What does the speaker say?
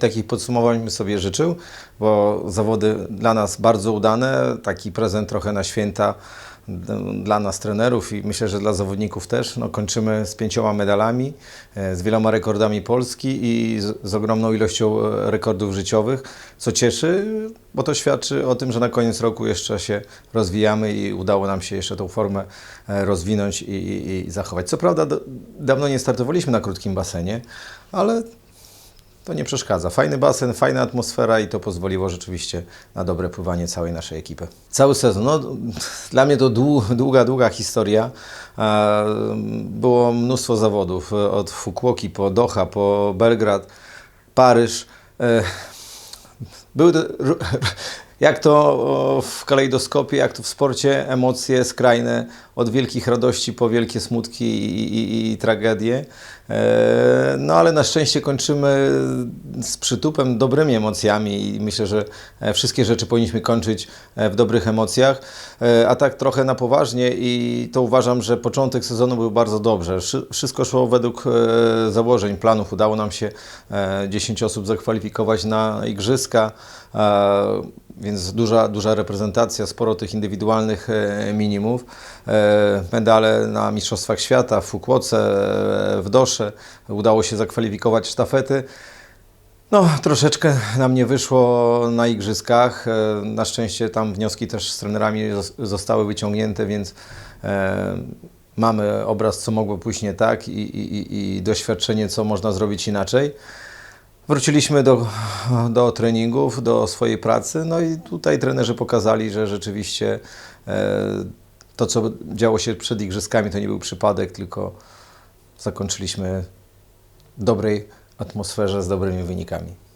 Takich podsumowań bym sobie życzył, bo zawody dla nas bardzo udane, taki prezent trochę na święta d- dla nas trenerów i myślę, że dla zawodników też. No, kończymy z pięcioma medalami, e, z wieloma rekordami Polski i z, z ogromną ilością e, rekordów życiowych, co cieszy, bo to świadczy o tym, że na koniec roku jeszcze się rozwijamy i udało nam się jeszcze tą formę e, rozwinąć i, i, i zachować. Co prawda do, dawno nie startowaliśmy na krótkim basenie, ale to nie przeszkadza. Fajny basen, fajna atmosfera i to pozwoliło rzeczywiście na dobre pływanie całej naszej ekipy. Cały sezon, no dla mnie to dłu- długa, długa historia. Było mnóstwo zawodów, e, od Fukuoki po Doha, po Belgrad, Paryż. E, Były jak to w kalejdoskopie, jak to w sporcie, emocje skrajne, od wielkich radości po wielkie smutki i, i, i tragedie. E, No ale na szczęście kończymy z przytupem, dobrymi emocjami i myślę, że e, wszystkie rzeczy powinniśmy kończyć e, w dobrych emocjach. A tak trochę na poważnie i to uważam, że początek sezonu był bardzo dobrze. Wszy- Wszystko szło według założeń, planów. Udało nam się e, 10 osób zakwalifikować na igrzyska, więc duża, duża reprezentacja, sporo tych indywidualnych e, minimów. E, Medale na Mistrzostwach Świata w Fukuoce, e, w Dosze. Udało się zakwalifikować sztafety. No, troszeczkę nam nie wyszło na igrzyskach. Na szczęście tam wnioski też z trenerami zos- zostały wyciągnięte, więc mamy obraz, co mogło pójść nie tak i, i- i doświadczenie, co można zrobić inaczej. Wróciliśmy do, do treningów, do swojej pracy, no i tutaj trenerzy pokazali, że rzeczywiście e, to, co działo się przed igrzyskami, to nie był przypadek, tylko zakończyliśmy w dobrej atmosferze z dobrymi wynikami.